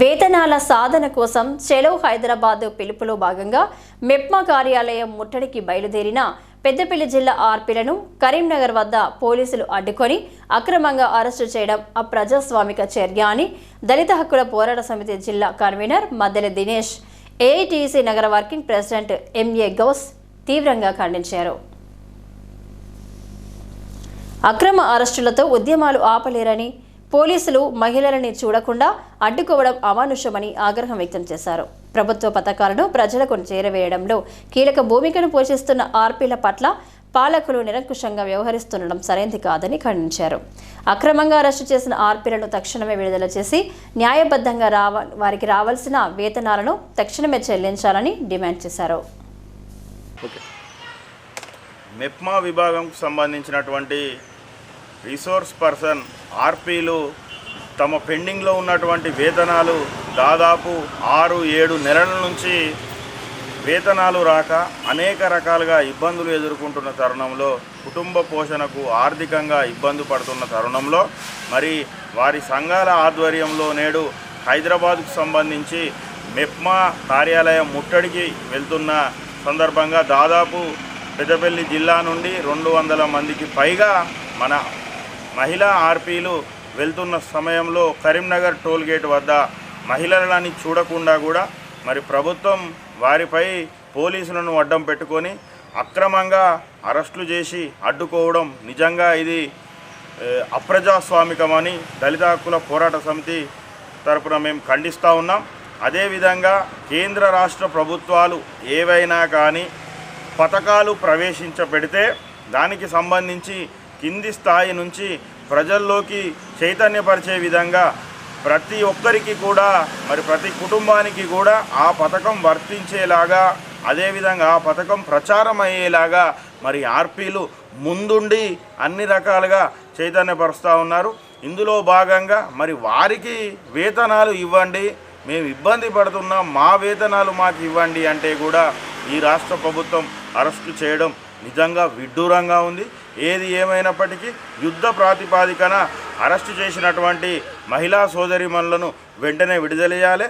వేతనాల సాధన కోసం చెలో హైదరాబాద్ పిలుపులో భాగంగా మెప్మా కార్యాలయం ముట్టడికి బయలుదేరిన పెద్దపల్లి జిల్లా ఆర్పీలను కరీంనగర్ వద్ద పోలీసులు అడ్డుకొని అక్రమంగా అరెస్టు చేయడం అప్రజాస్వామిక చర్య అని దళిత హక్కుల పోరాట సమితి జిల్లా కన్వీనర్ మద్దెల దినేష్ ఏఐటీసీ నగర వర్కింగ్ ప్రెసిడెంట్ ఎంఏ గౌస్ తీవ్రంగా ఖండించారు. అక్రమ అరెస్టులతో ఉద్యమాలు ఆపలేరని పోలీసులు మహిళలని చూడకుండా అడ్డుకోవడం అమానుషమని ఆగ్రహం వ్యక్తం చేశారు. ప్రభుత్వ పథకాలను ప్రజలకు చేరవేయడంలో కీలక భూమికను పోషిస్తున్న ఆర్పీల పట్ల పాలకులు నిరంకుశంగా వ్యవహరిస్తుండడం సరైనది కాదని ఖండించారు. అక్రమంగా అరెస్టు చేసిన ఆర్పీలను తక్షణమే విడుదల చేసి న్యాయబద్ధంగా రావ వారికి రావాల్సిన వేతనాలను తక్షణమే చెల్లించాలని డిమాండ్ చేశారు. మెప్మా విభాగంకు సంబంధించినటువంటి రిసోర్స్ పర్సన్ ఆర్పీలు తమ పెండింగ్లో ఉన్నటువంటి వేతనాలు దాదాపు ఆరు ఏడు నెలల నుంచి వేతనాలు రాక అనేక రకాలుగా ఇబ్బందులు ఎదుర్కొంటున్న తరుణంలో కుటుంబ పోషణకు ఆర్థికంగా ఇబ్బంది పడుతున్న తరుణంలో మరి వారి సంఘాల ఆధ్వర్యంలో నేడు హైదరాబాద్కు సంబంధించి మెప్మా కార్యాలయం ముట్టడికి వెళ్తున్న సందర్భంగా దాదాపు పెద్దపల్లి జిల్లా నుండి రెండు వందల మందికి పైగా మన మహిళా ఆర్పీలు వెళ్తున్న సమయంలో కరీంనగర్ టోల్ గేట్ వద్ద మహిళలని చూడకుండా కూడా మరి ప్రభుత్వం వారిపై పోలీసులను అడ్డం పెట్టుకొని అక్రమంగా అరెస్టులు చేసి అడ్డుకోవడం నిజంగా ఇది అప్రజాస్వామికమని దళిత హక్కుల పోరాట సమితి తరపున మేము ఖండిస్తూ ఉన్నాం. అదేవిధంగా కేంద్ర రాష్ట్ర ప్రభుత్వాలు ఏవైనా కానీ పథకాలు ప్రవేశించబెడితే దానికి సంబంధించి కింది స్థాయి నుంచి ప్రజల్లోకి చైతన్యపరిచే విధంగా ప్రతి ఒక్కరికి కూడా మరి ప్రతి కుటుంబానికి కూడా ఆ పథకం వర్తించేలాగా అదేవిధంగా ఆ పథకం ప్రచారం అయ్యేలాగా మరి ఆర్పీలు ముందుండి అన్ని రకాలుగా చైతన్యపరుస్తూ ఉన్నారు. ఇందులో భాగంగా మరి వారికి వేతనాలు ఇవ్వండి. మేము ఇబ్బంది పడుతున్నాం. మా వేతనాలు మాకు ఇవ్వండి అంటే కూడా ఈ రాష్ట్ర ప్రభుత్వం అరెస్టు చేయడం నిజంగా విడ్డూరంగా ఉంది. ఏది ఏమైనప్పటికీ యుద్ధ ప్రాతిపాదికన అరెస్టు చేసినటువంటి మహిళా సోదరిమణులను వెంటనే విడుదల చేయాలి.